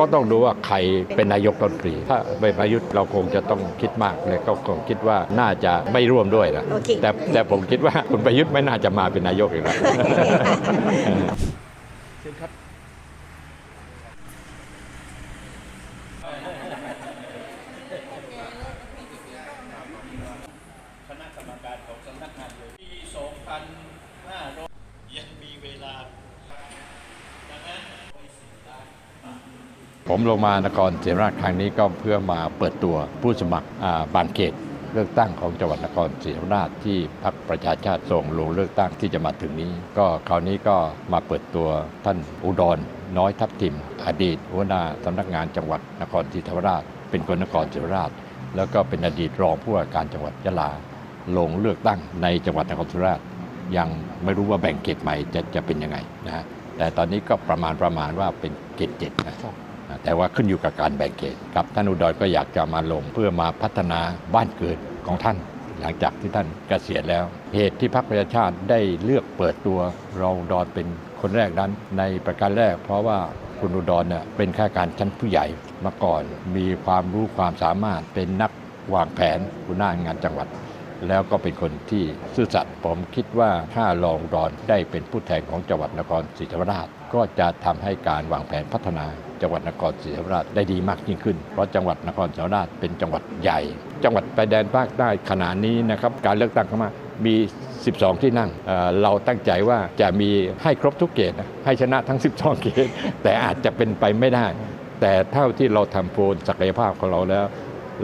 ก็ต้องดูว่าใครเป็นนายกรัฐมนตรีถ้าเป็นประยุทธ์เราคงจะต้องคิดมากเลยก็คงคิดว่าน่าจะไม่ร่วมด้วยนะโอเคแต่แต่ผมคิดว่าคุณประยุทธ์ไม่น่าจะมาเป็นนายกอีกแล้วคณะกรรมการของสำนักงานเลยปี2,500ยังมีเวลา ดังนั้น ผมลงมานครศรีธรรมราชครั้งนี้ก็เพื่อมาเปิดตัวผู้สมัคราบางเขตเลือกตั้งของจังหวัดนครศรีธรรมราชที่พรรคประชาชาติส่งลงเลือกตั้งที่จะมาถึงนี้ ก็คราวนี้ก็มาเปิดตัวท่านอุดรน้อยทับทิม อดีตหัวหน้าสำนักงานจังหวัดนครศรีธรรมราช เป็นคนนครศรีธรรมราช แล้วก็เป็นอดีตรองผู้ว่าการจังหวัดยะลา ลงเลือกตั้งในจังหวัดนครศรีธรรมราช ยังไม่รู้ว่าแบ่งเขตใหม่จะจะเป็นยังไงนะฮะแต่ตอนนี้ก็ประมาณประมาณว่าเป็นเขตเจ็ดนะ แต่ว่าขึ้นอยู่กับการแบ่งเขตครับท่านอุดรก็อยากจะมาลงเพื่อมาพัฒนาบ้านเกิดของท่าน หลังจากที่ท่านเกษียณแล้ว เหตุที่พรรคประชาชาติได้เลือกเปิดตัวเราอุดรเป็นคนแรกนั้น ในประการแรก เพราะว่าคุณอุดรเนี่ยเป็นข้าราชการชั้นผู้ใหญ่มาก่อน มีความรู้ความสามารถเป็นนักวางแผนหัวหน้างานจังหวัด แล้วก็เป็นคนที่ซื่อสัตย์ผมคิดว่าถ้ารองรอนได้เป็นผู้แทนของจังหวัดนครศรีธรรมราช ก็จะทำให้การวางแผนพัฒนาจังหวัดนครศรีธรรมราชได้ดีมากยิ่งขึ้น เพราะจังหวัดนครศรีธรรมราชเป็นจังหวัดใหญ่ จังหวัดชายแดนภาคใต้ขณะนี้นะครับการเลือกตั้งเข้ามามี 12 ที่นั่งเเราตั้งใจว่าจะมีให้ครบทุกเกณฑ์นะให้ชนะทั้ง 12 เกณฑ์แต่อาจจะเป็นไปไม่ได้ แต่เท่าที่เราทำโพลศักยภาพของเราแล้ว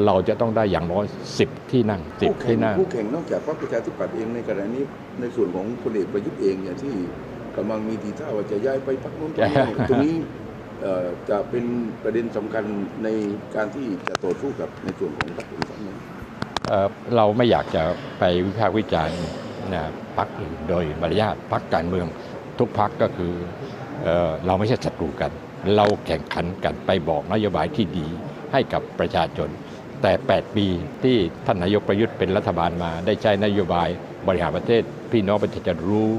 เราจะต้องได้อย่างน้อย 10 ที่นั่งคู่10แข่งที่นั่งคู่แข่งนอกจากพรรคประชาธิปัตย์เองในขณะนี้ในส่วนของพลเอกประยุทธ์เองเนี่ยที่กำลังมีทีท่าว่าจะย้ายไปพรรคนู้นพรรคนี้ตรงนี้เอ่อจะเป็นประเด็นสำคัญในการที่จะต่อสู้กับในส่วนของพรรคอื่นครับเอ่อเราไม่อยากจะไปวิพากษ์วิจารณ์นะพักอื่นโดยมารยาทพักการเมืองทุกพักก็คือเอ่อเราไม่ใช่ศัตรูกัน เราแข่งขันกันไปบอกนโยบายที่ดีให้กับประชาชน แต่ 8 ปีที่ท่านนายกประยุทธ์เป็นรัฐบาลมา ได้ใช้นโยบายบริหารประเทศ พี่น้องประชาชนรู้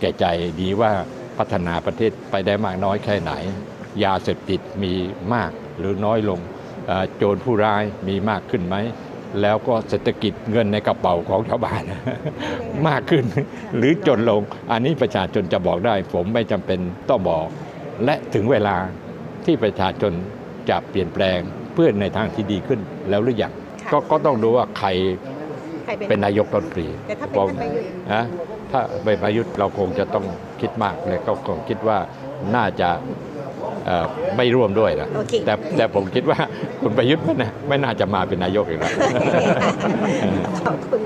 แก่ใจดีว่าพัฒนาประเทศไปได้มากน้อยแค่ไหน ยาเสพติดมีมากหรือน้อยลง โจรผู้ร้ายมีมากขึ้นไหม แล้วก็เศรษฐกิจเงินในกระเป๋าของชาวบ้านมากขึ้นหรือจนลง อันนี้ประชาชนจะบอกได้ ผมไม่จำเป็นต้องบอก และถึงเวลาที่ประชาชนจะเปลี่ยนแปลง พื่อในทางที่ดีขึ้นแล้วหรือยังค่ะก็ก็ต้องดูว่าใครใครเป็นนายกรัฐมนตรีแต่ถ้าเป็นท่านประยุทธ์นะถ้าเป็นประยุทธ์เราคงจะต้องคิดมากเลยก็คงคิดว่าน่าจะเอ่อไม่ร่วมด้วยนะโอเคแต่แต่ผมคิดว่าคุณประยุทธ์ไม่น่าไม่น่าจะมาเป็นนายกอีกแล้วขอบคุณ